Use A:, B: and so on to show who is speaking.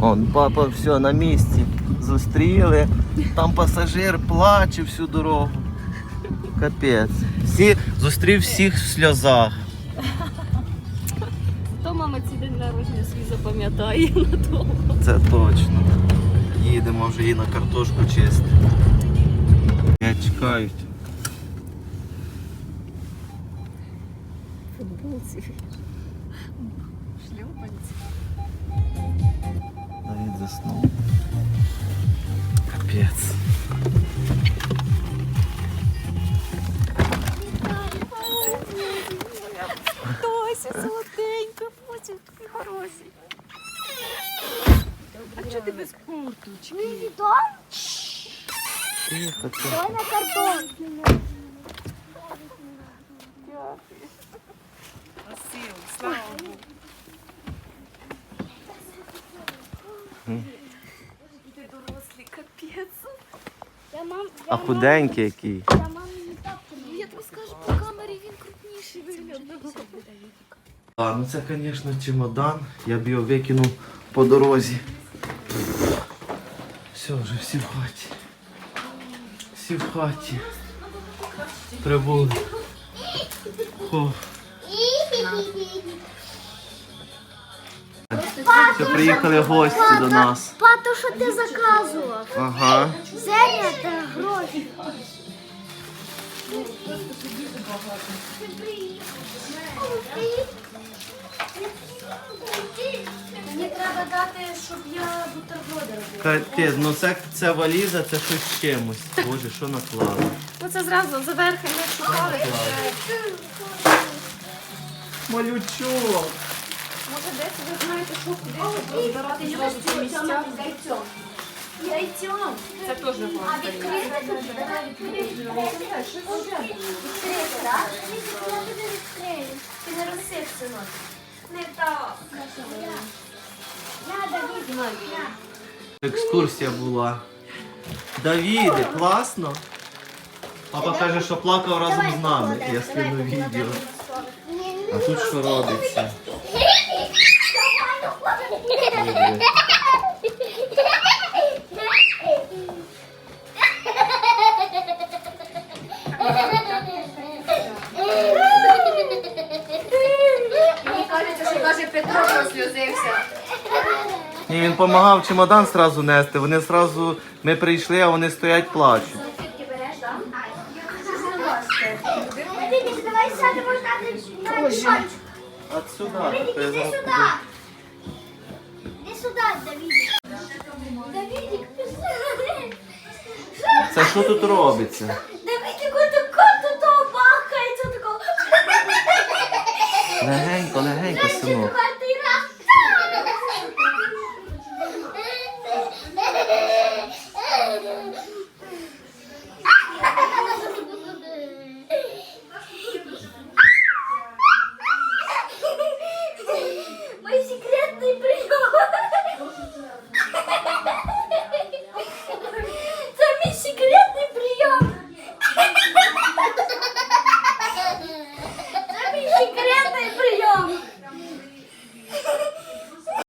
A: Он, папа, все, на місці. Зустріли. Там пасажир плаче всю дорогу. Капець. Всі, зустрів всіх в сльозах.
B: То мама цей день народження свій запам'ятає надовго.
A: Це точно. Їдемо вже її на картошку чистити. Я чекають.
B: Футболці. Шлюпанці.
A: Заснув. Капець.
B: Тося, солоденька, Фося, такий хороший. А чого ти без курточки?
A: Тихо, це.
C: Давай на картон.
B: Красиво, слава Богу. Ти дорослий, капець.
C: Я мам,
A: А худенький який.
C: я мам не так.
B: Ну, Я тобі скажу, по камері він крупніший виглядає.
A: А, ну це, звісно, чемодан. Я б його викинув по дорозі. Все, вже всі в хаті. Всі в хаті. Прибули. Хо. Все, приїхали гості до нас.
C: Па, то, що ти заказував.
A: Ага.
C: Зерня та гроші. Мені треба дати, щоб я бутерброди робила.
A: Капець, ну це, це валіза, це щось з чимось. Боже, що наклали?
B: Ну це зразу заверхи не шукали.
A: Малючок.
B: Може десь ви знаєте, що куди зразу ці місця.
C: Яйцом.
B: Це теж
C: А
B: можна.
C: відкрити тут? Давай відкрити. Відкрити, так? Відкрити. Ти не розсип, синок. Не так. На, Давид, на.
A: Екскурсія була. Давіде, класно. Папа каже, що плакав разом з нами. Я скину відео. А тут що робиться?
B: Мені кажеться, що каже Петро прослюзився.
A: Ні, він допомагав чемодан сразу нести. Вони сразу, ми прийшли, а вони стоять плачуть.
C: Давай Давидик. Давидик, пішли.
A: Це що тут робиться? Легенько, легенько, синок.